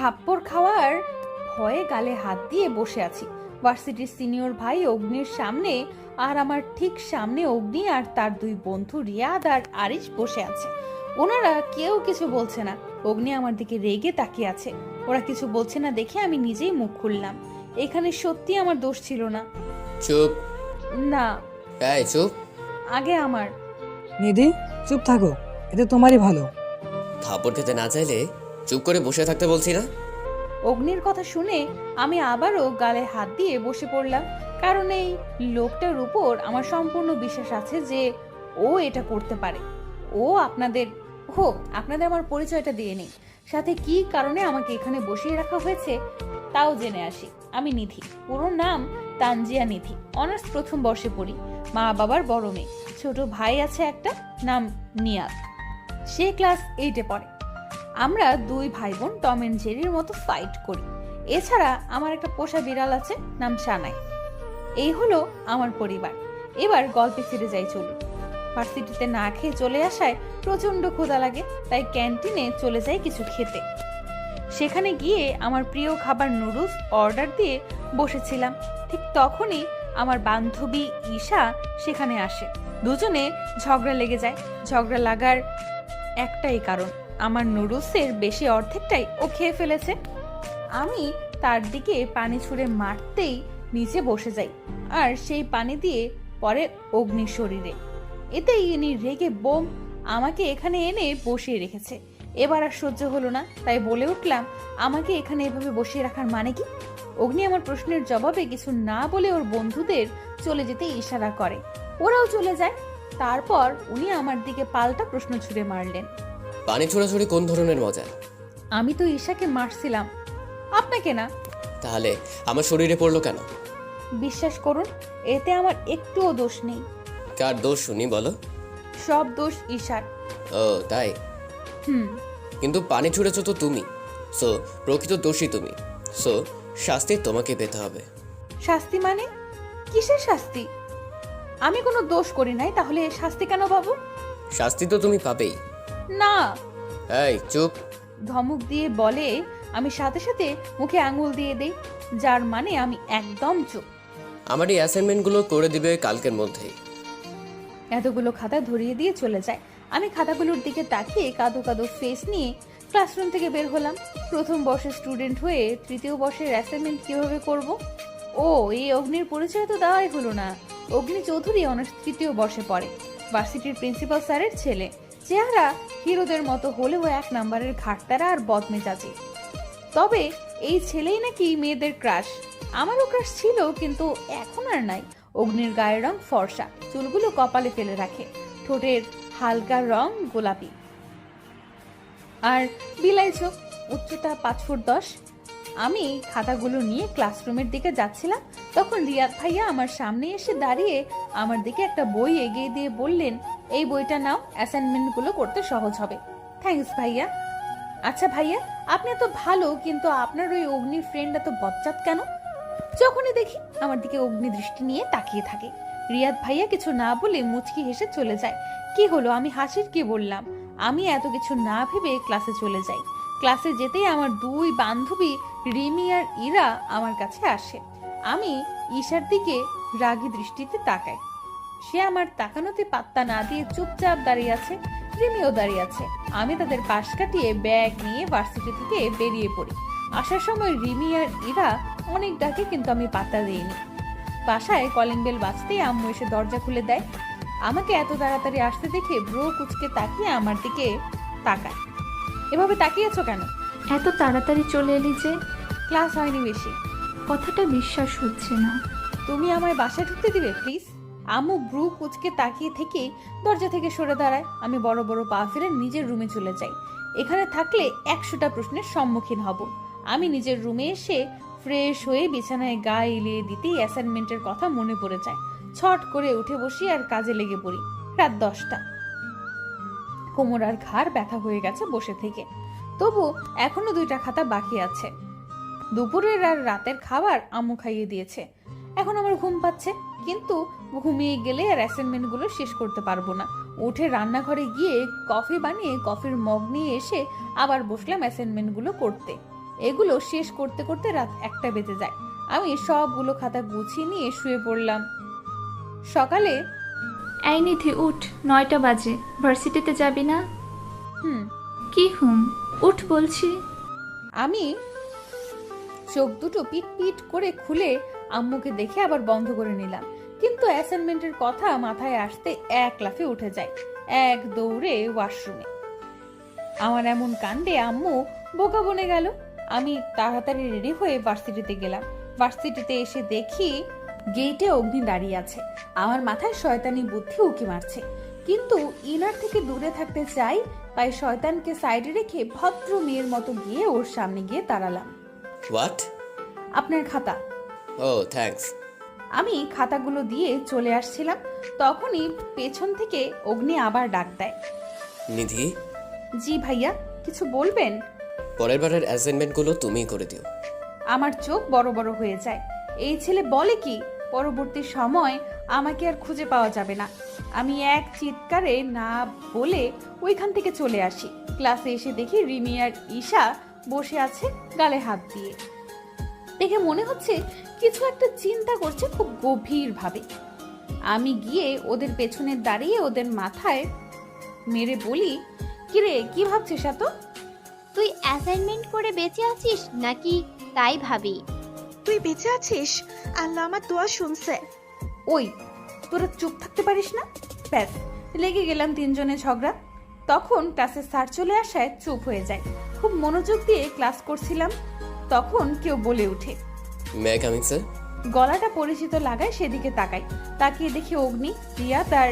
থাপ্পড় খাওয়ার ভয়ে গালে হাত দিয়ে বসে আছি। ভার্সিটির সিনিয়র ভাই অগ্নির সামনে আর আমার ঠিক সামনে অগ্নি আর তার দুই বন্ধু রিয়াদ আর আরিশ বসে আছে। ওনারা কেউ কিছু বলছে না। অগ্নি আমার দিকে রেগে তাকিয়ে আছে। ওরা কিছু বলছে না দেখে আমি নিজেই মুখ খুললাম। এখানে সত্যি আমার দোষ ছিল না। চুপ। না। এই চুপ। আগে আমার। নিধি চুপ থাকো। এতে তোমারই ভালো। থাপড় খেতে না চাইলে চুপ করে বসে থাকতে বলছি না? অগ্নির কথা শুনে আমি আবারও গালে হাত দিয়ে বসে পড়লাম, কারণ এই লোকটার উপর আমার সম্পূর্ণ বিশ্বাস আছে যে ও এটা করতে পারে। ও আপনাদের, হো, আপনাদের আমার পরিচয়টা দিয়ে নেই। সাথে কি কারণে আমাকে এখানে বসিয়ে রাখা হয়েছে তাও জেনে আসি। আমি নিধি পুরো নাম তানজিয়া নিধি, অনার্স প্রথম বর্ষে পড়ি, মা বাবার বড় মেয়ে, ছোট ভাই আছে একটা, নাম নিয়াদ। সে ক্লাস এইটে পড়ে। আমরা দুই ভাই বোন টম এন্ড জেরির মতো ফাইট করি। এছাড়া আমার একটা পোষা বিড়াল আছে, নাম সানাই। এই হলো আমার পরিবার। এবার গল্পে ফিরে যাই, চলুন। ভার্সিটিতে না খেয়ে চলে আসায় প্রচণ্ড ক্ষুধা লাগে, তাই ক্যান্টিনে চলে যাই কিছু খেতে। সেখানে গিয়ে আমার প্রিয় খাবার নুডলস অর্ডার দিয়ে বসেছিলাম। ঠিক তখনই আমার বান্ধবী ঈশা সেখানে আসে। দুজনে ঝগড়া লেগে যায়। ঝগড়া লাগার একটাই কারণ আমার নুডলসের বেশি অর্ধেকটাই ও খেয়ে ফেলেছে। আমি তার দিকে পানি ছুঁড়ে মারতেই নিচে বসে যাই, আর সেই পানি দিয়ে পরে অগ্নির শরীরে। এতেই ইনি রেগে বোম আমাকে এখানে এনে বসিয়ে রেখেছে। এবার আর সহ্য হলো না, তাই বলে উঠলাম, আমাকে এখানে এভাবে বসিয়ে রাখার মানে কি? অগ্নি আমার প্রশ্নের জবাবে কিছু না বলে ওর বন্ধুদের চলে যেতে ইশারা করে। ওরাও চলে যায়। তারপর উনি আমার দিকে পাল্টা প্রশ্ন ছুড়ে মারলেন। পানি ছোড়াছুড়ি কোন ধরনের মজা? আমি তো ঈশাকে মারছিলাম। আপনাকে না? তাহলে আমার শরীরে পড়ল কেন? বিশ্বাস করুন এতে আমার একটুও দোষ নেই। কার দোষ শুনি বলো। সব দোষ ঈশার। ও তাই? হুম। কিন্তু পানি ছুড়েছ তো তুমি। সো প্রকৃত দোষী তুমি। সো শাস্তি তোমাকে পেতে হবে। শাস্তি মানে? কিসের শাস্তি? আমি কোনো দোষ করি নাই তাহলে শাস্তি কেন পাবো? শাস্তি তো তুমি পাবেই। না। এই চুপ। ধমক দিয়ে বলে আমি সাথে সাথে মুখে আঙুল দিয়ে দেই যার মানে আমি একদম চুপ। আমার এই অ্যাসাইনমেন্টগুলো করে দিবে কালকের মধ্যেই। এতগুলো খাতা ধরিয়ে দিয়ে চলে যায়। আমি খাতাগুলোর দিকে তাকিয়ে কাদো কাদো ফেস নিয়ে ক্লাসরুম থেকে বের হলাম। প্রথম বর্ষের স্টুডেন্ট হয়ে তৃতীয় বর্ষের অ্যাসাইনমেন্ট কীভাবে করব? ও এই অগ্নির পরিচয় তো দেওয়াই হলো না। অগ্নি চৌধুরী অনার্স তৃতীয় বর্ষে পড়ে। ভার্সিটির প্রিন্সিপাল স্যারের ছেলে। চেহারা হিরোদের মতো হলেও এক নম্বরের ঘাটতারা আর বদমেজাজি। তবে এই ছেলেই নাকি মেয়েদের ক্রাশ। আমারও ক্রাশ ছিল, কিন্তু এখন আর নাই। অগ্নির গায়ের রং ফর্সা, চুলগুলো কপালে ফেলে রাখে। ঠোঁটের হালকা রং গোলাপি। আর বিলাই চোখ উচ্চতা পাঁচ ফুট দশ। আমি খাতাগুলো নিয়ে ক্লাসরুমের দিকে যাচ্ছিলাম, তখন রিয়াদ ভাইয়া আমার সামনে এসে দাঁড়িয়ে আমার দিকে একটা বই এগিয়ে দিয়ে বললেন এই বইটা নাও অ্যাসাইনমেন্টগুলো করতে সহজ হবে। থ্যাংকস ভাইয়া। আচ্ছা ভাইয়া, আপনি এত ভালো, কিন্তু আপনার ওই অগ্নির ফ্রেন্ড এত বচ্চাত কেন? যখনই দেখি আমার দিকে অগ্নি দৃষ্টি নিয়ে তাকিয়ে থাকে। রিয়াদ ভাইয়া কিছু না বলে মুচকি হেসে চলে যায়। কি হলো? আমি হাসির কি বললাম? আমি এত কিছু না ভেবে ক্লাসে চলে যাই। ক্লাসে যেতেই আমার দুই বান্ধবী রিমি আর ইরা আমার কাছে আসে। আমি ঈশার দিকে রাগী দৃষ্টিতে তাকাই। সে আমার তাকানোতে পাত্তা না দিয়ে চুপচাপ দাঁড়িয়ে আছে রিমিও দাঁড়িয়ে আছে। আমি তাদের পাশ কাটিয়ে ব্যাগ নিয়ে ভার্সিটি থেকে বেরিয়ে পড়ি। আসার সময় রিমি আর ইরা অনেক ডাকে কিন্তু আমি পাত্তা দিইনি। বাসায় কলিং বেল বাজতেই আম্মু এসে দরজা খুলে দেয়। আমাকে এত তাড়াতাড়ি আসতে দেখে ব্রো কুচকে তাকিয়ে আমার দিকে তাকায়। এভাবে তাকিয়েছো কেন? এত তাড়াতাড়ি চলে এলি যে? ক্লাস হয়নি বেশি। কথাটা বিশ্বাস হচ্ছে না। তুমি আমায় বাসায় ঢুকতে দিবে প্লিজ আম্মু ব্রু কুচকে তাকিয়ে থেকে দরজা থেকে সরে দাঁড়ায়। আমি বড় বড় পা ফিরে নিজের রুমে চলে যাই। এখানে থাকলে একশোটা প্রশ্নের সম্মুখীন হব। আমি নিজের রুমে এসে ফ্রেশ হয়ে বিছানায় গা এলিয়ে দিতেই অ্যাসাইনমেন্টের কথা মনে পড়ে যায়। ছট করে উঠে বসি আর কাজে লেগে পড়ি। রাত দশটা। কোমর আর ঘাড় ব্যথা হয়ে গেছে বসে থেকে। তবু এখনও দুইটা খাতা বাকি আছে। দুপুরের আর রাতের খাবার আমু খাইয়ে দিয়েছে। এখন আমার ঘুম পাচ্ছে, কিন্তু ঘুমিয়ে গেলে আর অ্যাসাইনমেন্টগুলো শেষ করতে পারব না। উঠে রান্নাঘরে গিয়ে কফি বানিয়ে কফির মগ নিয়ে এসে আবার বসলাম অ্যাসাইনমেন্টগুলো করতে। এগুলো শেষ করতে করতে রাত একটা বেজে যায়। আমি সবগুলো খাতা গুছিয়ে নিয়ে শুয়ে পড়লাম। সকালে এই নিধি উঠ নয়টা বাজে। ভার্সিটিতে যাবি না? হুম। কি হুম? উঠ বলছি। আমি চোখ দুটো পিট পিট করে খুলে আম্মুকে দেখে আবার বন্ধ করে নিলাম। কিন্তু অ্যাসাইনমেন্টের কথা মাথায় আসতে এক লাফে উঠে যায় এক দৌড়ে ওয়াশরুমে। আমার এমন কাণ্ডে আম্মু বোকা বনে গেল। আমি তাড়াতাড়ি রেডি হয়ে ভার্সিটিতে গেলাম। ভার্সিটিতে এসে দেখি গেটে অগ্নি দাঁড়িয়ে আছে। আমার মাথায় শয়তানি বুদ্ধি উকি মারছে। কিন্তু ইনার থেকে দূরে থাকতে চাই তাই শয়তানকে সাইডে রেখে ভদ্র মেয়ের মতো গিয়ে ওর সামনে গিয়ে দাঁড়ালাম। হোয়াট আপনার খাতা। ও থ্যাঙ্কস আমি খাতাগুলো দিয়ে চলে আসছিলাম তখনই পেছন থেকে অগ্নি আবার ডাক দেয়। নিধি? জি ভাইয়া কিছু বলবেন? পরের বারের অ্যাসাইনমেন্টগুলো তুমিই করে দিও। আমার চোখ বড় বড় হয়ে যায়। এই ছেলে বলে কি পরবর্তী সময় আমাকে আর খুঁজে পাওয়া যাবে না। আমি এক চিৎকারে না বলে ওইখান থেকে চলে আসি। ক্লাসে এসে দেখি রিমি আর ঈশা বসে আছে গালে হাত দিয়ে। দেখে মনে হচ্ছে কিছু একটা চিন্তা করছে খুব গভীরভাবে। আমি গিয়ে ওদের পেছনে দাঁড়িয়ে ওদের মাথায় মেরে বলি কিরে কি ভাবছিস এত? তুই অ্যাসাইনমেন্ট করে বেঁচে আছিস নাকি তাই ভাবি? তুই বেঁচে আছিস? আল্লাহ আমার দোয়া শুনছে। ওই তোরা চুপ থাকতে পারিস না? ব্যাস লেগে গেলাম তিনজনে ঝগড়া। তখন ক্লাসে স্যার চলে আসায় চুপ হয়ে যায়। খুব মনোযোগ দিয়ে ক্লাস করছিলাম তখন কেউ বলে ওঠে মে কামিং স্যার গলাটা পরিচিত লাগায় সেদিকে তাকাই তাকিয়ে দেখি অগ্নি রিয়া তার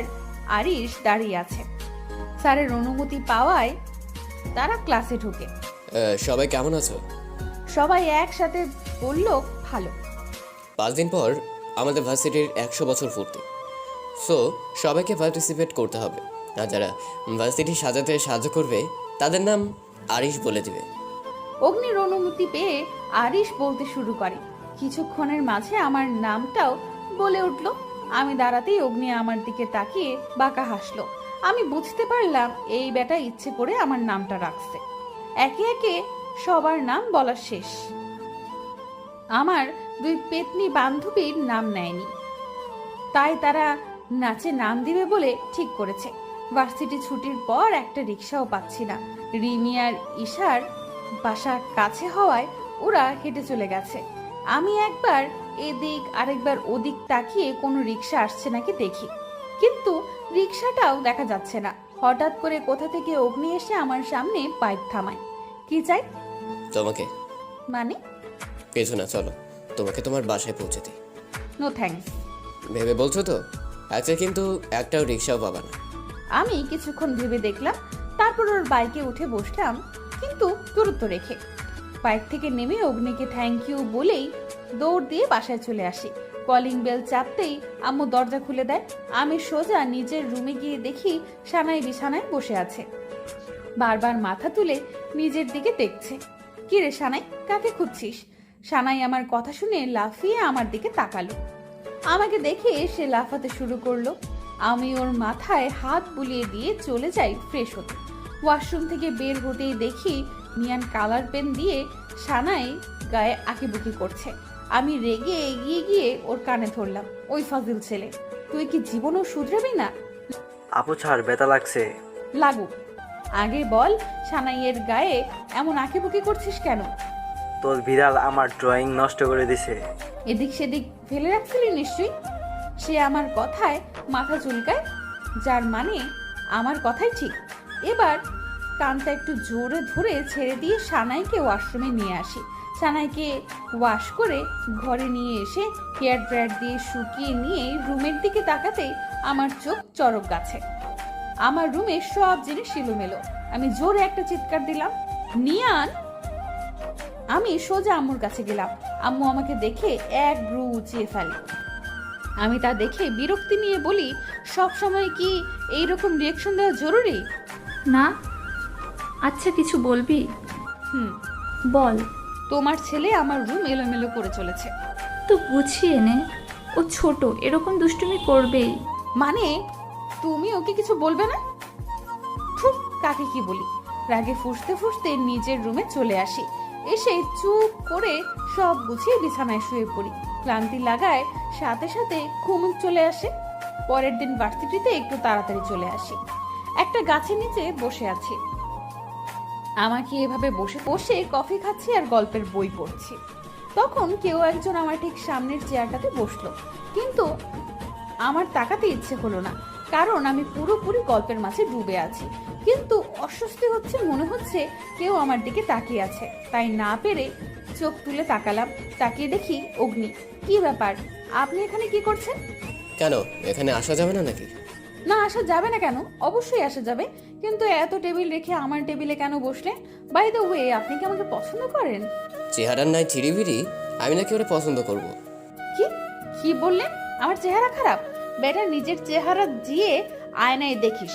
আরিশ দাঁড়িয়ে আছে। স্যারের অনুমতি পাওয়ায় তারা ক্লাসে ঢুকে। সবাই কেমন আছো? সবাই একসাথে বলল ভালো। পাঁচ দিন পর আমাদের ভার্সিটির একশো বছর পূর্তি। সো সবাইকে পার্টিসিপেট করতে হবে। আর যারা ভার্সিটি সাজাতে সাহায্য করবে তাদের নাম আরিশ বলে দিবে। অগ্নির অনুমতি পেয়ে আরিশ বলতে শুরু করে। কিছুক্ষণের মাঝে আমার নামটাও বলে উঠল। আমি দাঁড়াতেই অগ্নি আমার দিকে তাকিয়ে বাঁকা হাসলো। আমি বুঝতে পারলাম এই বেটা ইচ্ছে করে আমার নামটা রাখছে। একে একে সবার নাম বলা শেষ। আমার দুই পেতনি বান্ধবীর নাম নেয়নি। তাই তারা নাচে নাম দিবে বলে ঠিক করেছে। ভার্সিটি ছুটির পর একটা রিক্সাও পাচ্ছি না। রিমি আর ঈশার বাসা কাছে হওয়ায় ওরা হেঁটে চলে গেছে। আমি একবার এদিক আরেকবার ওদিক তাকিয়ে কোনো রিক্সা আসছে নাকি দেখি। কিন্তু রিক্সাটাও দেখা যাচ্ছে না। হঠাৎ করে কোথা থেকে অগ্নি এসে আমার সামনে বাইক থামায়। কি চাই? তোমাকে। মানে? কিছু না চলো। তোমাকে তোমার বাসায় পৌঁছে দিই। নো থ্যাঙ্কস ভেবে বলছো তো? আচ্ছা কিন্তু একটাও রিক্সাও পাবা না। আমি কিছুক্ষণ ভেবে দেখলাম তারপর ওর বাইকে উঠে বসলাম কিন্তু দূরত্ব রেখে। বাইক থেকে নেমে অগ্নিকে থ্যাংক ইউ বলেই দৌড় দিয়ে বাসায় চলে আসি। কলিং বেল চাপতেই আম্মু দরজা খুলে দেয়। আমি সোজা নিজের রুমে গিয়ে দেখি সানাই বিছানায় বসে আছে। বারবার মাথা তুলে নিজের দিকে দেখছে। কি রে সানাই, কাকে খুঁজছিস? সানাই আমার কথা শুনে লাফিয়ে আমার দিকে তাকালো। আমাকে দেখে সে লাফাতে শুরু করল। আমি ওর মাথায় হাত বুলিয়ে দিয়ে চলে যাই ফ্রেশ হতে। ওয়াশরুম থেকে বের হতেই দেখি নিয়ান কালার পেন দিয়ে সানাই গায়ে আঁকিবুকি করছে। আমি রেগে এগিয়ে গিয়ে ওর কানে ধরলাম ওই ফাজিল ছেলে তুই কি জীবনও শুধরাবি না? আপু ছাড় ব্যথা লাগছে। লাগুক। আগে বল সানাইয়ের গায়ে এমন আঁকিবুকি করছিস কেন? তোর বিড়াল আমার ড্রয়িং নষ্ট করে দিছে। এদিক সেদিক ফেলে রাখছিলি নিশ্চয়ই? সে আমার কথায় মাথা চুলকায় যার মানে আমার কথাই ঠিক। এবার কানটা একটু জোরে ধরে ছেড়ে দিয়ে সানাইকে ওয়াশরুমে নিয়ে আসি। সানাইকে ওয়াশ করে ঘরে নিয়ে এসে হেয়ার ড্রায়ার দিয়ে শুকিয়ে নিয়ে রুমের দিকে তাকাতেই আমার চোখ চরক গাছে। আমার রুমে সব জিনিস এলোমেলো। আমি জোরে একটা চিৎকার দিলাম, নিয়ান! আমি সোজা আম্মুর কাছে গেলাম। আম্মু আমাকে দেখে এক ব্রু উঁচিয়ে ফেলে। আমি তা দেখে বিরক্তি নিয়ে বলি সব সময় কি এই রকম রিয়েকশন দেওয়া জরুরি? না আচ্ছা কিছু বলবি? হুম। বল। তোমার ছেলে আমার রুম এলোমেলো করে চলেছে। তো গুছিয়ে নে। ও ছোট এরকম দুষ্টুমি করবেই। মানে তুমি ওকে কিছু বলবে না? খুব কাকে কি বলি? রাগে ফুসতে ফুসতে নিজের রুমে চলে আসি। এসে চুপ করে সব গুছিয়ে বিছানায় শুয়ে পড়ি। ক্লান্তি লাগায় সাথে সাথে ঘুম চলে আসে। পরের দিন ভার্সিটিতে একটু তাড়াতাড়ি চলে আসি। একটা গাছের নিচে বসে আছি। আমাকে এভাবে বসে বসে কফি খাচ্ছি আর গল্পের বই পড়ছি। তখন কেউ একজন আমার ঠিক সামনের চেয়ারটাতে বসল। কিন্তু আমার তাকাতে ইচ্ছে হলো না, কারণ আমি পুরোপুরি গল্পের মাঝে ডুবে আছি। কিন্তু অস্বস্তি হচ্ছে, মনে হচ্ছে কেউ আমার দিকে তাকিয়ে আছে। তাই না পেরে চোখ তুলে তাকালাম, তাকিয়ে দেখি অগ্নি। কি ব্যাপার? আপনি এখানে কি করছেন? কেন? এখানে আসা যাবে না নাকি? না আসা যাবে না কেন? অবশ্যই আসা যাবে। কিন্তু এত টেবিল রেখে আমার টেবিলে কেন বসলে? বাই দ্য ওয়ে আপনি কি আমাকে পছন্দ করেন? চেহারার নাই চিরিবিরি আমি নাকি ওরা পছন্দ করব। কি? কি বললেন? আমার চেহারা খারাপ? বেটা নিজের চেহারা দিয়ে আয়নায় দেখিস।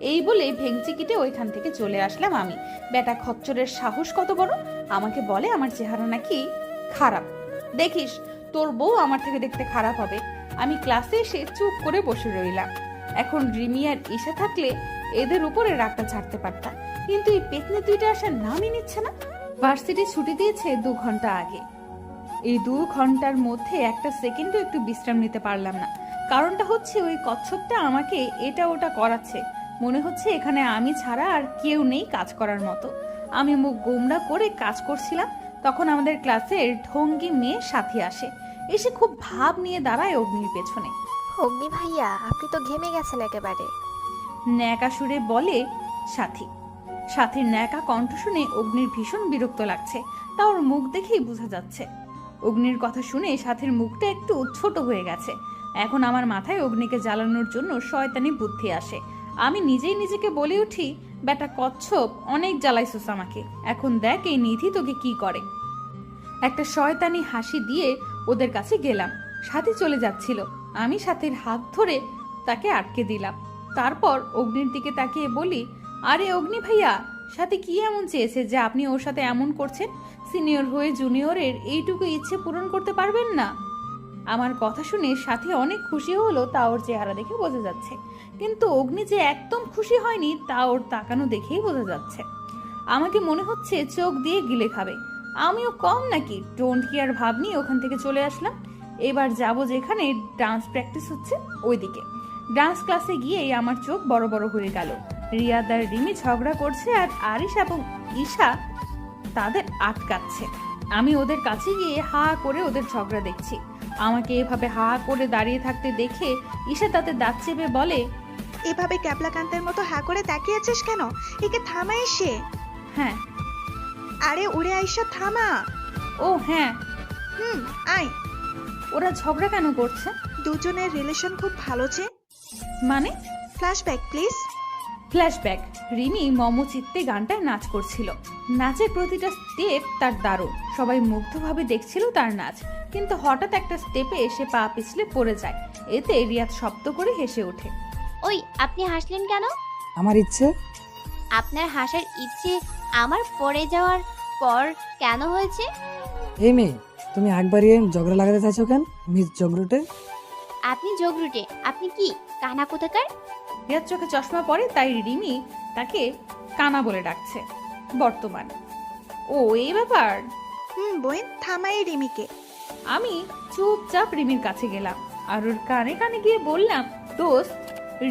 এই বলে ভেংচি কিটে ওইখান থেকে চলে আসলাম আমি। বেটা খচ্চরের সাহস কত বড়? আমাকে বলে আমার চেহারা নাকি খারাপ। দেখিস তোর বউ আমার থেকে দেখতে খারাপ হবে। আমি ক্লাসে এসে চুপ করে বসে রইলাম। এখন রিমি আর ঈশা থাকলে এদের উপরে রাগটা ছাড়তে পারতাম। কিন্তু এই পেতনি দুইটা আসার নামই নিচ্ছে না। ভার্সিটি ছুটি দিয়েছে দু ঘণ্টা আগে। এই দু ঘণ্টার মধ্যে একটা সেকেন্ডও একটু বিশ্রাম নিতে পারলাম না। কারণটা হচ্ছে ওই কচ্ছপটা আমাকে এটা ওটা করাচ্ছে। মনে হচ্ছে এখানে আমি ছাড়া আর কেউ নেই কাজ করার মতো। আমি মুখ গোমড়া করে কাজ করছিলাম, তখন আমাদের ক্লাসের ঢঙ্গি মেয়ে সাথী আসে। এসে খুব ভাব নিয়ে দাঁড়ায় অগ্নির পেছনে। অগ্নি ভাইয়া আপনি তো ঘেমে গেছেন একেবারে। ন্যাকা সুরে বলে সাথী। সাথীর ন্যাকা কণ্ঠ শুনে অগ্নির ভীষণ বিরক্ত লাগছে। তা ওর মুখ দেখেই বোঝা যাচ্ছে। অগ্নির কথা শুনে সাথীর মুখটা একটু ছোট হয়ে গেছে। এখন আমার মাথায় অগ্নিকে জ্বালানোর জন্য শয়তানি বুদ্ধি আসে। আমি নিজেই নিজেকে বলে উঠি বেটা কচ্ছপ অনেক জ্বালাইছস আমাকে। এখন দেখ এই নিধি তোকে কি করে। একটা শয়তানি হাসি দিয়ে ওদের কাছে গেলাম। সাথী চলে যাচ্ছিল। আমি সাথীর হাত ধরে তাকে আটকে দিলাম। তারপর অগ্নির দিকে তাকিয়ে বলি, আরে অগ্নি ভাইয়া, সাথে কি এমন চেয়েছে যে আপনি ওর সাথে এমন করছেন? সিনিয়র হয়ে জুনিয়রের এইটুকু ইচ্ছে পূরণ করতে পারবেন না? আমার কথা শুনে সাথী অনেক খুশি হলো, তা ওর চেহারা দেখে বোঝা যাচ্ছে। কিন্তু অগ্নি যে একদম খুশি হয়নি, তা ওর তাকানো দেখেই বোঝা যাচ্ছে। আমাকে মনে হচ্ছে চোখ দিয়ে গিলে খাবে। আমিও কম নাকি? ডোন্ট কেয়ার ভাব নিয়ে ওখান থেকে চলে আসলাম। এবার যাব যেখানে ডান্স প্র্যাকটিস হচ্ছে ওইদিকে। ডান্স ক্লাসে গিয়েই আমার চোখ বড় বড় হয়ে গেল। রিয়াদ আর রিমি ঝগড়া করছে আর আরিশ এবং ঈশা তাদের আটকাচ্ছে। আমি ওদের কাছে গিয়ে হা করে ওদের ঝগড়া দেখছি। আমাকে এভাবে হা করে দাঁড়িয়ে থাকতে দেখে ঈশা তাতে দাঁত চেপে বলে এভাবে ক্যাবলাকান্তের মতো হা করে তাকিয়ে আছিস কেন? একে থামা এসে হ্যাঁ আরে উড়ে আইসা থামা। ও হ্যাঁ। হুম আয়। ওরা ঝগড়া কেন করছে? দুজনের রিলেশন খুব ভালো যে। মানে? ফ্ল্যাশব্যাক প্লিজ ফ্ল্যাশব্যাক রিমি মমচিত্তে গানটায় নাচ করছিল। নাচের প্রতিটা স্টেপ তার দারুণ। সবাই মুগ্ধভাবে দেখছিল তার নাচ। কিন্তু হঠাৎ একটা স্টেপে এসে পা পিছলে পড়ে যায়। এতে রিয়াদ শব্দ করে হেসে ওঠে। ওই আপনি হাসলেন কেন? আমার ইচ্ছে আপনার হাসার ইচ্ছে আমার পড়ে যাওয়ার পর কেন হয়েছে? এই মেয়ে তুমি একবারই ঝগড়া লাগাতে চাইছো কেন? মিস জগরুটে আপনি যোগরুটে আপনি কি কানা কোথাকার? রিয়াদ চোখে চশমা পরে তাই রিমি তাকে কানা বলে ডাকছে বর্তমান। ও এই ব্যাপার? হুম বোন থামাই রিমিকে। আমি চুপচাপ রিমির কাছে গেলাম আর ওর কানে কানে গিয়ে বললাম দোস্ত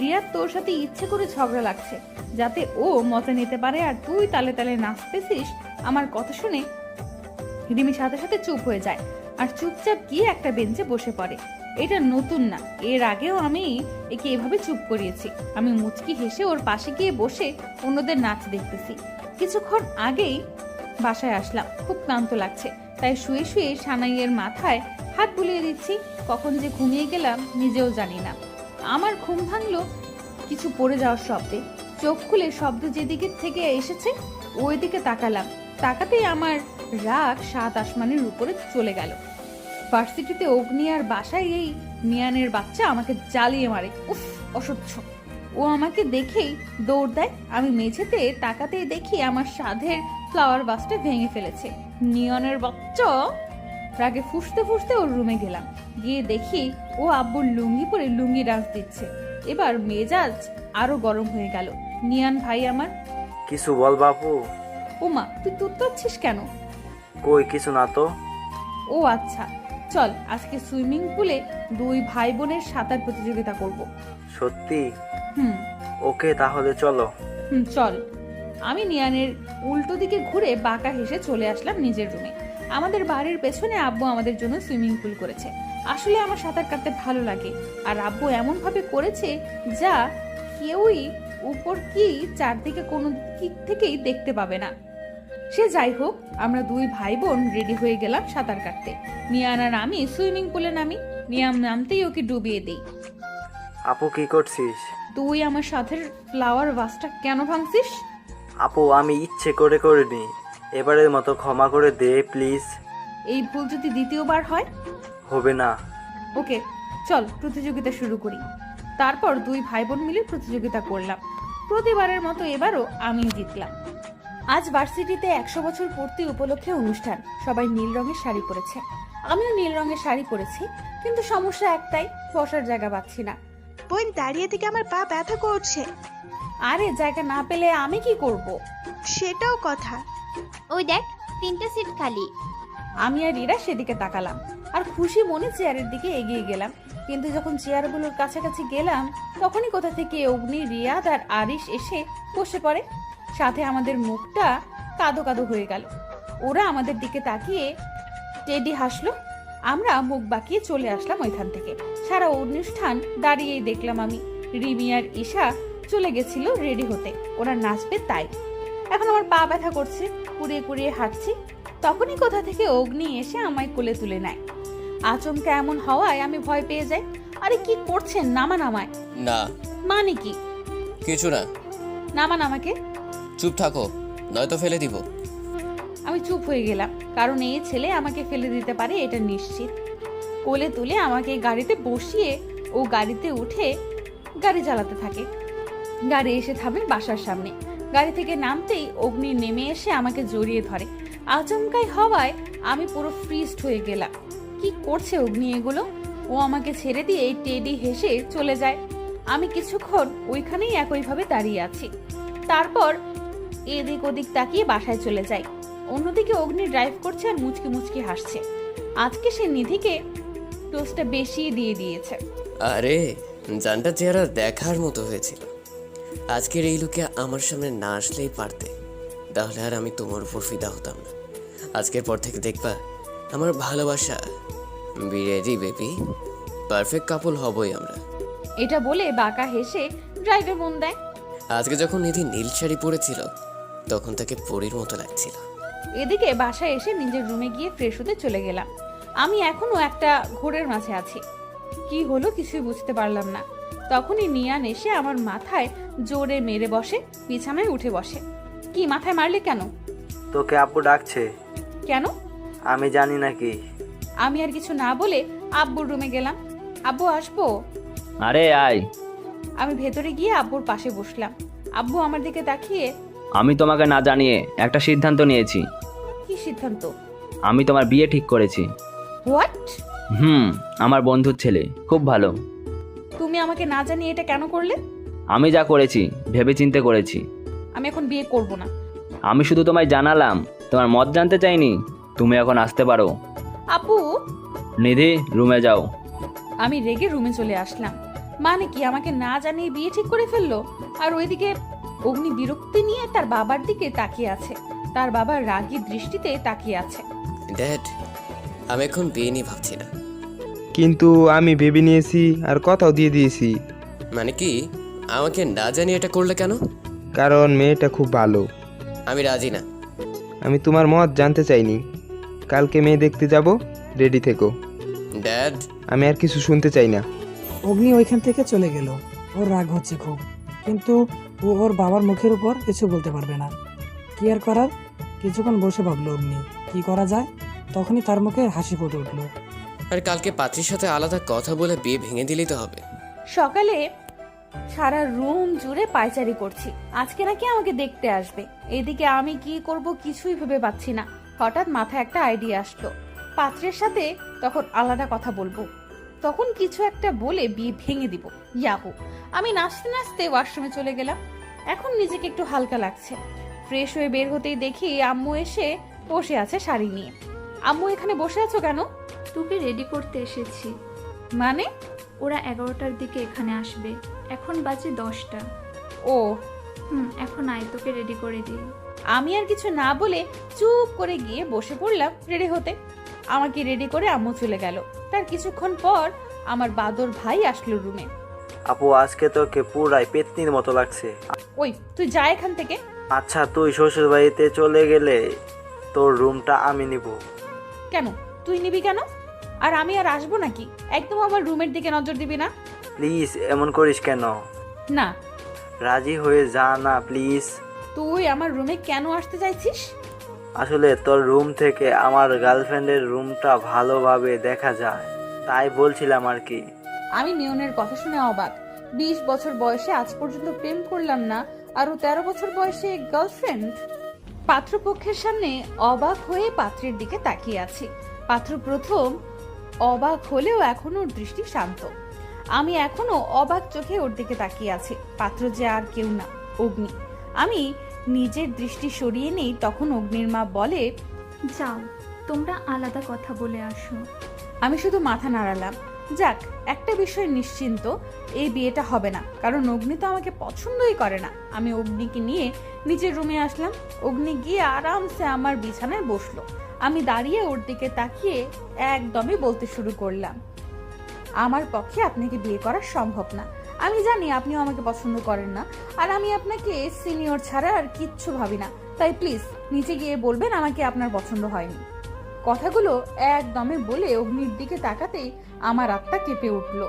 রিয়াদ তোর সাথে ইচ্ছে করে ঝগড়া লাগছে, যাতে ও মজা নিতে পারে আর তুই তালে তালে নাচতেছিস, আমার কথা শুনে রিমি সাথে সাথে চুপ হয়ে যায় আর চুপচাপ গিয়ে একটা বেঞ্চে বসে পড়ে। এটা নতুন না, এর আগেও আমি একে এভাবে চুপ করিয়েছি। আমি মুচকি হেসে ওর পাশে গিয়ে বসে অন্যদের নাচ দেখতেছি। কিছুক্ষণ আগেই বাসায় আসলাম, খুব ক্লান্ত লাগছে। তাই শুয়ে শুয়ে সানাইয়ের মাথায় হাত বুলিয়ে দিচ্ছি, কখন যে ঘুমিয়ে গেলাম নিজেও জানি না। আমার ঘুম ভাঙলো। কিছু পড়ে যাওয়ার শব্দে। চোখ খুলে শব্দ যেদিকে থেকে এসেছে ওই দিকে তাকালাম। তাকাতেই আমার রাগ সাত আসমানের উপরে চলে গেল। ভার্সিটিতে অগ্নি আর বাসায় এই মিয়ানের বাচ্চা আমাকে জ্বালিয়ে মারে। উফ, অসহ্য। ও আমাকে দেখেই দৌড় দেয়। আমি মেঝেতে তাকাতেই দেখি আমার সাধের ফ্লাওয়ার বাসটা ভেঙে ফেলেছে। নিয়নের বাচ্চা রাগে ফুসতে ফুসতে ওর রুমে গেলাম। গিয়ে দেখি ও আব্বুর লুঙ্গি পরে লুঙ্গি ডান্স দিচ্ছে। এবার মেজাজ আরও গরম হয়ে গেল। নিয়ান ভাই আমার কিছু বল বাপু। ওমা তুই তুত্তাচ্ছিস কেন? কই কিছু না তো। ও আচ্ছা চল আজকে সুইমিং পুলে দুই ভাই বোনের সাঁতার প্রতিযোগিতা করব। সত্যি? হুম। ওকে তাহলে চলো। হুম চল। আমি নিয়ানের উল্টো দিকে ঘুরে বাঁকা হেসে চলে আসলাম নিজের রুমে। আমাদের বাড়ির পেছনে আব্বু আমাদের জন্য সুইমিং পুল করেছে। আসলে আমার সাঁতার কাটতে ভালো লাগে। আর আব্বু এমনভাবে করেছে যা কেউই উপর কি চারদিকে কোনো দিক থেকেই দেখতে পাবে না। সে যাই হোক আমরা দুই ভাই বোন রেডি হয়ে গেলাম সাঁতার কাটতে। নিয়ান আর আমি সুইমিং পুলে নামি। নিয়াম নামতেই ওকে ডুবিয়ে দিই। আপু কি করছিস? তুই আমার সাথে ফ্লাওয়ার ভাসটা কেন ভাঙছিস? আপু আমি ইচ্ছে করে করিনি। এবারের মতো ক্ষমা করে দে প্লিজ। এই ভুল যদি দ্বিতীয়বার হয়? হবে না। ওকে চল প্রতিযোগিতা শুরু করি। তারপর দুই ভাই বোন মিলে প্রতিযোগিতা করলাম। প্রতিবারের মতো এবারও আমি জিতলাম। আজ ভার্সিটিতে একশো বছর পূর্তি উপলক্ষে অনুষ্ঠান। সবাই নীল রঙের শাড়ি পরেছে। আমিও নীল রঙের শাড়ি পরেছি কিন্তু সমস্যা একটাই বসার জায়গা পাচ্ছি না। বোন দাঁড়িয়ে থেকে আমার পা ব্যথা করছে। আরে জায়গা না পেলে আমি কি করব। সেটাও কথা। ওই দেখ, তিনটে সিট খালি। আমি আর ইরা সেদিকে তাকালাম। আর খুশি মনে চেয়ারের দিকে এগিয়ে গেলাম। কিন্তু যখন চেয়ারগুলোর কাছাকাছি গেলাম, তখনই কোথা থেকে অগ্নি, রিয়াদ আর আরিশ এসে বসে পড়ে। সাথে আমাদের মুখটা কাদো কাদো হয়ে গেল। ওরা আমাদের দিকে তাকিয়ে টেডি হাসলো। আমরা মুখ বাঁকিয়ে চলে আসলাম ওইখান থেকে। সারা অনুষ্ঠান দাঁড়িয়েই দেখলাম আমি। রিমি আর ঈশা চলে গেছিল রেডি হতে। ওরা নাচবে তাই। এখন আমার পা ব্যথা করছে কুড়িয়ে কুড়িয়ে হাঁটছি। তখনই কোথা থেকে অগ্নি এসে আমায় কোলে তুলে নেয়। আচমকা এমন হওয়ায় আমি ভয় পেয়ে যাই। আরে কি করছেন? নামান আমায় না। মানে কি? কিছু না। নামান আমাকে চুপ থাকো নয়তো ফেলে দিব। আমি চুপ হয়ে গেলাম কারণ এই ছেলে আমাকে ফেলে দিতে পারে এটা নিশ্চিত। কোলে তুলে আমাকে গাড়িতে বসিয়ে ও গাড়িতে উঠে গাড়ি চালাতে থাকে। গাড়ি এসে থামে বাসার সামনে। গাড়ি থেকে নামতেই অগ্নি নেমে এসে আমাকে জড়িয়ে ধরে। আচমকাই হওয়ায় আমি পুরো ফ্রিজড হয়ে গেলাম। কি করছে অগ্নি এগুলো? ও আমাকে ছেড়ে দিয়ে এই টেডি হেসে চলে যায়। আমি কিছুক্ষণ ওইখানেই একইভাবে দাঁড়িয়ে আছি। তারপর এদিক ওদিক তাকিয়ে বাসায় চলে যাই। অন্যদিকে অগ্নি ড্রাইভ করছে আর মুচকি মুচকি হাসছে। আজকে সে নিধিকে টোস্টটা বেশি দিয়ে দিয়েছে। আরে, জানটা চেহারা দেখার মতো হয়েছিল। আজকের এই লোকে আমার সামনে না আসলেই পারতে। তাহলে আর আমি তোমার উপর ফিদা হতাম না। আজকের পর থেকে দেখবা আমার ভালোবাসা বিরেডি বেবি পারফেক্ট কাপল হবই আমরা। এটা বলে বাঁকা হেসে ড্রাইভে মন দেয়। আজকে যখন নিধি নীল শাড়ি পরেছিল তখন তাকে পরীর মতো লাগছিল। এদিকে বাসায় এসে নিজের রুমে গিয়ে ফ্রেশ হতে চলে গেলাম। আমি এখনও একটা ঘোরের মাঝে আছি। কি হলো কিছুই বুঝতে পারলাম না। তখনই নিয়ান এসে আমার মাথায় জোরে মেরে বসে বিছানায় উঠে বসে। কি মাথায় মারলে কেন? তোকে আব্বু ডাকছে। কেন? আমি জানি নাকি আমি আর কিছু না বলে আব্বুর রুমে গেলাম। আব্বু আসব? আরে আয়। আমি ভেতরে গিয়ে আব্বুর পাশে বসলাম। আব্বু আমার দিকে তাকিয়ে আমি তোমাকে না জানিয়ে একটা সিদ্ধান্ত নিয়েছি। কি সিদ্ধান্ত? আমি তোমার বিয়ে ঠিক করেছি। হোয়াট? হুম আমার বন্ধুর ছেলে। খুব ভালো। তুমি আমাকে না জানিয়ে এটা কেন করলে? আমি যা করেছি ভেবে চিন্তে করেছি। আমি এখন বিয়ে করব না। আমি শুধু তোমায় জানালাম তোমার মত জানতে চাইনি তুমি এখন আসতে পারো। আপু! নিধি রুমে যাও। আমি রেগে রুমে চলে আসলাম। মানে কি আমাকে না জানিয়ে বিয়ে ঠিক করে ফেলল? আর ওইদিকে অগ্নি বিরক্তি নিয়ে তার বাবার দিকে তাকিয়ে আছে। তার বাবা রাগী দৃষ্টিতে তাকিয়ে আছে। ড্যাড আমি এখন বিয়ে নিয়ে ভাবছি না। কিন্তু আমি ভেবে নিয়েছি আর কথাও দিয়ে দিয়েছি। মানে কি? আমাকে না জানিয়ে এটা করলে কেন? কারণ মেয়েটা খুব ভালো। আমি রাজি না। আমি তোমার মত জানতে চাইনি। কালকে মেয়ে দেখতে যাব রেডি থেকো। ড্যাড। আমি আর কিছু শুনতে চাই না। অগ্নি ওইখান থেকে চলে গেল। ওর রাগ হচ্ছে খুব। কিন্তু ও ওর বাবার মুখের উপর কিছু বলতে পারবে না। কি আর করার? কিছুক্ষণ বসে ভাবলো অগ্নি। কি করা যায়? তখনই তার মুখে হাসি ফুটে উঠল। আর কালকে পাত্রীর সাথে আলাদা কথা বলে বিয়ে ভেঙে দিলেই তো হবে। সকালে সারা রুম জুড়ে পায়চারি করছি। আজকে নাকি আমাকে দেখতে আসবে। এদিকে আমি কি করব কিছুই ভেবে পাচ্ছি না। হঠাৎ মাথায় একটা আইডিয়া আসলো। পাত্রের সাথে তখন আলাদা কথা বলব। তখন কিছু একটা বলে বিয়ে ভেঙে দিব। ইয়াহু, আমি নাচতে নাচতে ওয়াশরুমে চলে গেলাম। এখন নিজেকে একটু হালকা লাগছে। ফ্রেশ হয়ে বের হতেই দেখি আম্মু এসে বসে আছে শাড়ি নিয়ে। আম্মু এখানে বসে আছো কেন? তোকে রেডি করতে এসেছি। মানে? ওরা এগারোটার দিকে এখানে আসবে। এখন বাজে দশটা। ও। হুম এখন আয় তোকে রেডি করে দিই। আমি আর কিছু না বলে চুপ করে গিয়ে বসে পড়লাম রেডি হতে। আমাকে রেডি করে আম্মু চলে গেল। তার কিছুক্ষণ পর আমার বাদর ভাই আসলো রুমে আপু আজকে তোকে পুরাই পেতনির মতো লাগছে। ওই তুই যা এখান থেকে। আচ্ছা তুই শ্বশুর বাড়িতে চলে গেলে তোর রুমটা আমি নিব। কেন? তুই নিবি কেন? আর আমি আর আসব নাকি? একদম আমার রুমের দিকে নজর দিবি না? প্লিজ এমন করিস কেন? না। রাজি হয়ে যা না প্লিজ। তুই আমার রুমে কেন আসতে চাইছিস? আসলে তোর রুম থেকে আমার গার্লফ্রেন্ডের রুমটা ভালোভাবে দেখা যায়। তাই বলছিলাম আর কি। আমি নিয়নের কথা শুনে অবাক। বিশ বছর বয়সে আজ পর্যন্ত প্রেম করলাম না আরও তেরো বছর বয়সে গার্লফ্রেন্ড? পাত্রপক্ষের সামনে অবাক হয়ে পাত্রের দিকে তাকিয়ে আছি। পাত্র প্রথম অবাক হলেও এখনও ওর দৃষ্টি শান্ত। আমি এখনও অবাক চোখে ওর দিকে তাকিয়ে আছি। পাত্র যে আর কেউ না অগ্নি। আমি নিজের দৃষ্টি সরিয়ে নেই তখন অগ্নির মা বলে যাও তোমরা আলাদা কথা বলে আসো। আমি শুধু মাথা নাড়ালাম। যাক একটা বিষয় নিশ্চিন্ত এই বিয়েটা হবে না কারণ অগ্নি তো আমাকে পছন্দই করে না। আমি অগ্নিকে নিয়ে নিজের রুমে আসলাম। অগ্নি গিয়ে আরামসে আমার বিছানায় বসল। আমি দাঁড়িয়ে ওর দিকে তাকিয়ে একদমই বলতে শুরু করলাম আমার পক্ষে আপনাকে বিয়ে করা সম্ভব না। আমি জানি আপনিও আমাকে পছন্দ করেন না আর আমি আপনাকে সিনিয়র ছাড়া আর কিচ্ছু ভাবি না। তাই প্লিজ নিচে গিয়ে বলবেন আমাকে আপনার পছন্দ হয়নি। কথাগুলো একদমে বলে অগ্নির দিকে তাকাতেই আমার আত্মা কেঁপে উঠল।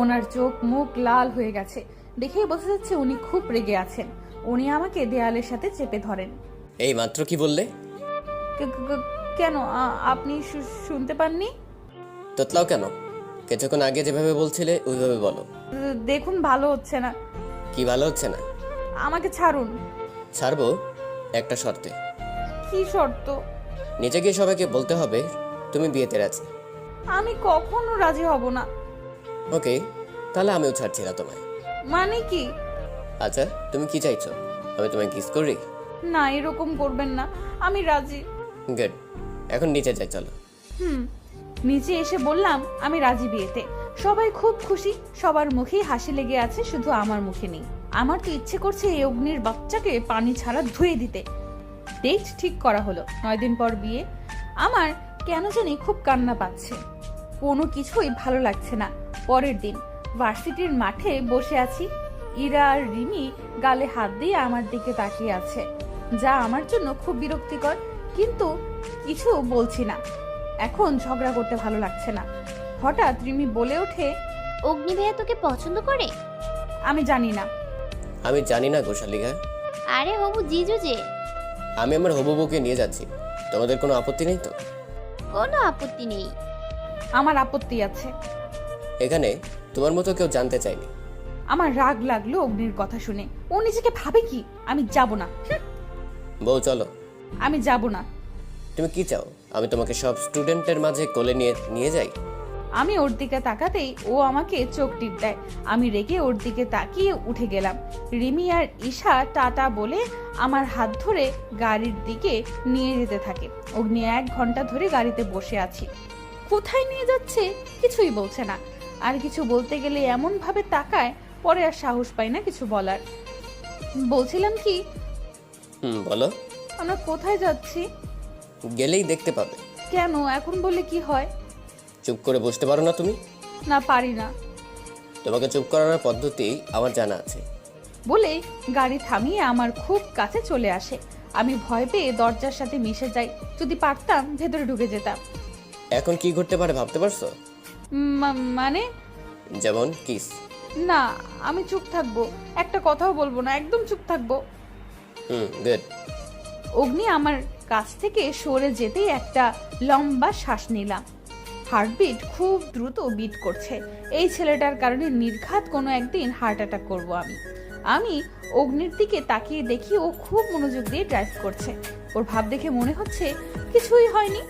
ওনার চোখ মুখ লাল হয়ে গেছে দেখেই বোঝা যাচ্ছে উনি খুব রেগে আছেন। উনি আমাকে দেয়ালের সাথে চেপে ধরেন। এই মাত্র কি বললে? কেন? আপনি শুনতে পাননি? তোতলাও কেন? কিছুক্ষণ আগে যেভাবে বলছিলে ওইভাবে বলো। দেখুন ভালো হচ্ছে না। কি ভালো হচ্ছে না? আমাকে ছাড়ুন। ছাড়বো? একটা শর্তে। কি শর্ত? নিজেকে সবাইকে বলতে হবে তুমি বিয়েতে রাজি। আমি কখনো রাজি হব না। ওকে তাহলে আমিও ছাড়ছি না তোমায়। মানে কি? আচ্ছা তুমি কি চাইছো? আমি তোমায় কিস করি? না এরকম করবেন না। আমি রাজি। গুড এখন নিচে যাই, চলো। হুম, নিচে এসে বললাম, আমি রাজি বিয়েতে। সবাই খুব খুশি, সবার মুখেই হাসি লেগে আছে, শুধু আমার মুখে নেই। আমার তো ইচ্ছে করছে এই অগ্নির বাচ্চাকে পানি ছাড়া ধুয়ে দিতে। ডেট ঠিক করা হলো, নয় দিন পর বিয়ে। আমার কেন জানি খুব কান্না পাচ্ছে। কোনো কিছুই ভালো লাগছে না। পরের দিন ভার্সিটির মাঠে বসে আছি। ইরা আর রিমি গালে হাত দিয়ে আমার দিকে তাকিয়ে আছে, যা আমার জন্য খুব বিরক্তিকর। কিন্তু কিছু বলছি না। এখন ঝগড়া করতে ভালো লাগছে না। হঠাৎ রিমি বলে ওঠে অগ্নি ভাইয়া তোকে পছন্দ করে? আমি জানি না। আমি জানি না গোশালিকা আরে হবু জিজু যে। আমি আমার হবু বউকে নিয়ে যাচ্ছি। তোমাদের কোনো আপত্তি নেই তো? কোনো আপত্তি নেই। আমার আপত্তি আছে। এখানে তোমার মতো কেউ জানতে চাইনি আমার রাগ লাগল অগ্নির কথা শুনে। ও নিজেকে ভাবে কি? আমি যাব না। বউ চলো। আমি যাব না। তুমি কি চাও? আমি তোমাকে সব স্টুডেন্টের মাঝে কোলে নিয়ে নিয়ে যাই? আমি ওর দিকে তাকাতেই ও আমাকে চোখ টিপ দেয়। আমি রেগে ওর দিকে তাকিয়ে উঠে গেলাম। রিমি আর ঈশা টাটা বলে আমার হাত ধরে গাড়ির দিকে নিয়ে যেতে থাকে। অগ্নি এক ঘণ্টা ধরে গাড়িতে বসে আছি। কোথায় নিয়ে যাচ্ছে? কিছুই বলছে না। আর কিছু বলতে গেলে এমন ভাবে তাকায় পরে আর সাহস পাই না কিছু বলার। বলছিলাম কি? হুম বলো। আমরা কোথায় যাচ্ছি? গেলেই দেখতে পাবে। কেন? এখন বললে কি হয়? চুপ করে বসতে পারো না তুমি? না পারি না। তোমাকে চুপ করানোর পদ্ধতি আমার জানা আছে। বলে গাড়ি থামিয়ে আমার খুব কাছে চলে আসে। আমি ভয় পেয়ে দরজার সাথে মিশে যাই। যদি পারতাম ভেতরে ঢুকে যেতাম। এখন কি ঘটতে পারে ভাবতে পারছ? মা- মানে? যেমন কিস। না আমি চুপ থাকব। একটা কথাও বলব না একদম চুপ থাকব। হুম গুড অগ্নি আমার কাছ থেকে সরে যেতেই একটা লম্বা শ্বাস নিলাম। হার্টবিট খুব দ্রুত বিট করছে। এই ছেলেটার কারণে নির্ঘাত কোনো একদিন হার্ট অ্যাটাক করব আমি। আমি অগ্নির দিকে তাকিয়ে দেখি ও খুব মনোযোগ দিয়ে ড্রাইভ করছে। ওর ভাব দেখে মনে হচ্ছে কিছুই হয়নি।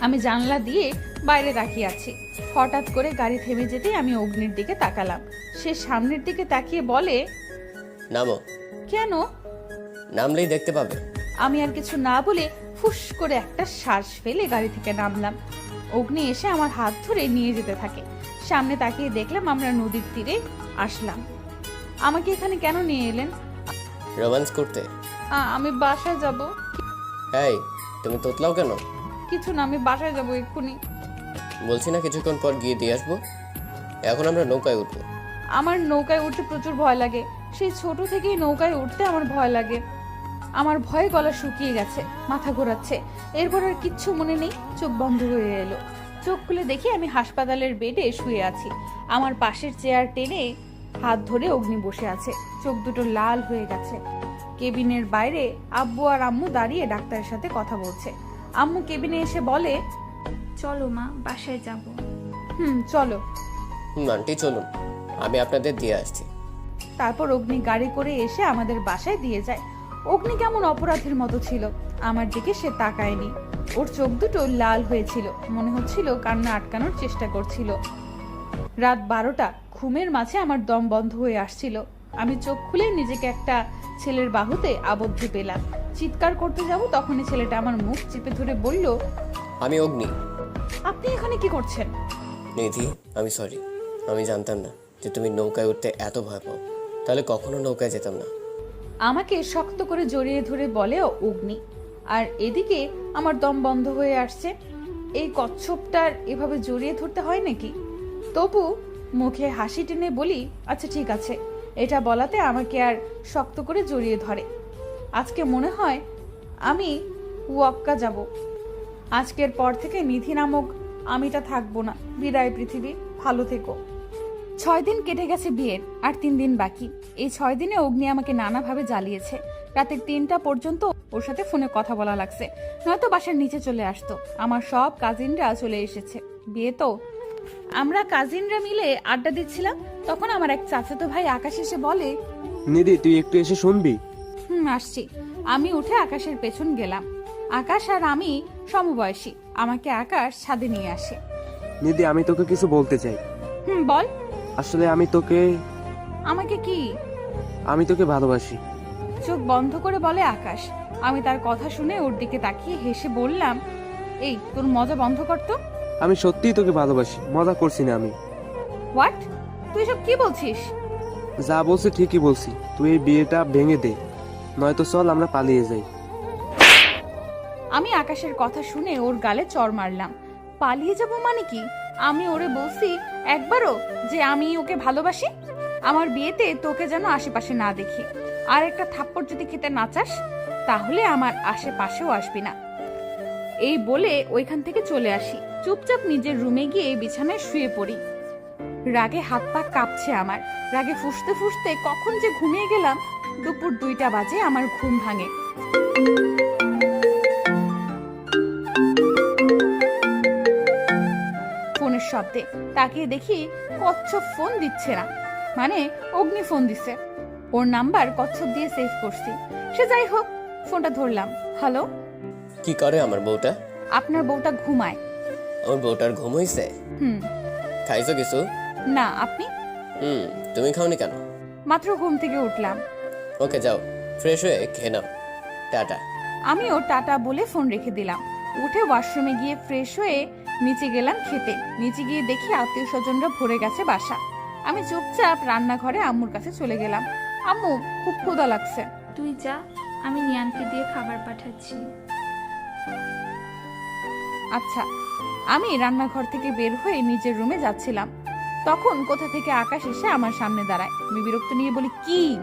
আমি জানলা দিয়ে বাইরে তাকিয়ে আছি। হঠাৎ করে গাড়ি থেমে যেতেই আমি অগ্নির দিকে তাকালাম। সে সামনের দিকে তাকিয়ে বলে নামো। কেন? নামলেই দেখতে পাবে। আমি আর কিছু না বলে ফুস করে একটা শ্বাস ফেলে গাড়ি থেকে নামলাম। অগ্নি এসে আমার হাত ধরে নিয়ে যেতে থাকে। সামনে তাকিয়ে দেখলাম আমরা নদীর তীরে আসলাম। আমাকে এখানে কেন নিয়ে এলেন? রোমান্স করতে। আ- আমি বাসায় যাব। এই তুমি তোতলাও কেন? কিছু না আমি বাসায় যাব এক্ষুনি। বলছি না কিছুক্ষণ পর গিয়ে দিয়ে আসব? এখন আমরা নৌকায় উঠবো। আমার নৌকায় উঠতে প্রচুর ভয় লাগে। সেই ছোট থেকেই নৌকায় উঠতে আমার ভয় লাগে। আমার ভয়ে গলা শুকিয়ে গেছে মাথা ঘোরাচ্ছে। এরপর আর কিচ্ছু মনে নেই চোখ বন্ধ হয়ে এলো। চোখ খুলে দেখি আমি হাসপাতালের বেডে শুয়ে আছি। আমার পাশের চেয়ার টেনে হাত ধরে অগ্নি বসে আছে। চোখ দুটো লাল হয়ে গেছে। কেবিনের বাইরে আব্বু আর আম্মু দাঁড়িয়ে ডাক্তারের সাথে কথা বলছে। আম্মু কেবিনে এসে বলে চলো মা বাসায় যাব। হুম চলো। আন্টি চলুন। আমি আপনাদের দিয়ে আসছি। তারপর অগ্নি গাড়ি করে এসে আমাদের বাসায় দিয়ে যায়। অগ্নি কেমন অপরাধের মতো ছিল? আমার দিকে সে তাকায়নি। ওর চোখ দুটো লাল হয়েছিল মনে হচ্ছিল কান্না আটকানোর চেষ্টা করছিল। রাত বারোটা ঘুমের মাঝে আমার দম বন্ধ হয়ে আসছিল। আমি চোখ খুলে নিজেকে একটা ছেলের বাহুতে আবদ্ধ পেলাম। চিৎকার করতে যাব তখনই ছেলেটা আমার মুখ চেপে ধরে বলল আমি অগ্নি। আপনি এখানে কি করছেন? নিধি আমি সরি। আমি জানতাম না যে তুমি নৌকায় উঠতে এত ভয় পাও। তাহলে কখনো নৌকায় যেতাম না। আমাকে শক্ত করে জড়িয়ে ধরে বলে অগ্নি। আর এদিকে আমার দম বন্ধ হয়ে আসছে। এই কচ্ছপটার এভাবে জড়িয়ে ধরতে হয় নাকি? তবু মুখে হাসি টেনে বলি আচ্ছা ঠিক আছে। এটা বলাতে আমাকে আর শক্ত করে জড়িয়ে ধরে। আজকে মনে হয় আমি ওয়াক্কা যাব। আজকের পর থেকে নিধি নামক আমিটা থাকব না। বিদায় পৃথিবী। ভালো থেকো। ছয় দিন কেটে গেছে বিয়ের আর তিন দিন বাকি। এই ছয় দিনে অগ্নি আমাকে নানাভাবে জ্বালিয়েছে। রাতের তিনটা পর্যন্ত ওর সাথে ফোনে কথা বলা লাগছে। নয়তো বাসার নিচে চলে আসতো। আমার সব কাজিনরা চলে এসেছে। বিয়ে তো। আমরা কাজিনরা মিলে আড্ডা দিচ্ছিলাম তখন আমার এক চাচাতো ভাই আকাশ এসে বলে নিধি তুই একটু এসে শুনবি? হুম আসছি। আমি উঠে আকাশের পেছন গেলাম। আকাশ আর আমি সমবয়সী। আমাকে আকাশ ছাদে নিয়ে আসে। নিধি আমি তোকে কিছু বলতে চাই। হুম বল। আসলে আমি তোকে আমাকে কি? আমি তোকে ভালোবাসি। চোখ বন্ধ করে বলে আকাশ। আমি তার কথা শুনে ওর দিকে তাকিয়ে হেসে বললাম এই তোর মজা বন্ধ কর তো। আমি সত্যিই তোকে ভালোবাসি। মজা করছি না আমি। হোয়াট তুই সব কি বলছিস? যা বলছি ঠিকই বলছি। তুই এই বিয়েটা ভেঙে দে। নয়তো চল আমরা পালিয়ে যাই। আমি আকাশের কথা শুনে ওর গালে চর মারলাম। পালিয়ে যাব মানে কি? আমি ওরে বলছি একবারও যে আমি ওকে ভালোবাসি? আমার বিয়েতে তোকে যেন আশেপাশে না দেখি। আর একটা থাপ্পড় যদি খেতে না চাস, তাহলে আমার আশেপাশেও আসবি না। এই বলে ওইখান থেকে চলে আসি। চুপচাপ নিজের রুমে গিয়ে বিছানায় শুয়ে পড়ি। রাগে হাত পা কাঁপছে আমার। রাগে ফুসতে ফুসতে কখন যে ঘুমিয়ে গেলাম, দুপুর দুইটা বাজে আমার ঘুম ভাঙে। শব্দে তাকিয়ে দেখি কচ্ছপ ফোন দিচ্ছে না। মানে অগ্নি ফোন দিচ্ছে ওর নাম্বার কচ্ছপ দিয়ে সেভ করছি। সে যাই হোক ফোনটা ধরলাম। হ্যালো কি করে আমার বউটা? আপনার বউটা ঘুমায়। আমার বউটার ঘুম হইছে? হুম। খাইছো কিছু? না আপনি? হুম তুমি খাওনি কেন? মাত্র ঘুম থেকে উঠলাম। ওকে যাও। ফ্রেশ হয়ে খেয়ে নাও। টাটা। আমিও টাটা বলে ফোন রেখে দিলাম। উঠে ওয়াশরুমে গিয়ে ফ্রেশ হয়ে নিচে গেলাম খেতে। নিচে গিয়ে দেখি আত্মীয় স্বজনরা ভরে গেছে বাসা। আমি চুপচাপ রান্নাঘরে আম্মুর কাছে চলে গেলাম। আম্মু খুব ক্ষুধা লাগছে। তুই যা আমি নিয়ানকে দিয়ে খাবার পাঠাচ্ছি। আচ্ছা আমি রান্নাঘর থেকে বের হয়ে নিজের রুমে যাচ্ছিলাম। তখন কোথা থেকে আকাশ এসে আমার সামনে দাঁড়ায়। আমি বিরক্ত নিয়ে বলি কি?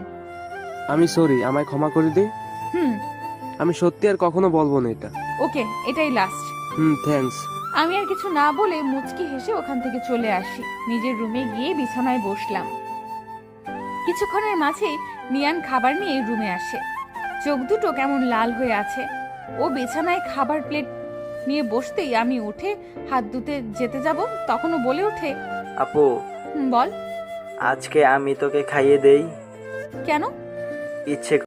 আমি সরি আমায় ক্ষমা করে দে। হুম। আমি সত্যি আর কখনো বলব না এটা। ওকে এটাই লাস্ট হুম থ্যাঙ্কস আমি আর কিছু না বলে মুচকি হেসে ওখান থেকে চলে আসি। নিজের রুমে গিয়ে বিছানায় বসলাম। কিছুক্ষণের মাঝেই নিয়ান খাবার নিয়ে রুমে আসে। চোখ দুটো কেমন লাল হয়ে আছে। ও বিছানায় খাবার প্লেট নিয়ে বসতেই আমি উঠে হাত ধুতে যেতে যাব তখন ও বলে ওঠে আপু। "হুম, বল। আজকে আমি তোকে খাইয়ে দেই। কেন? ইচ্ছে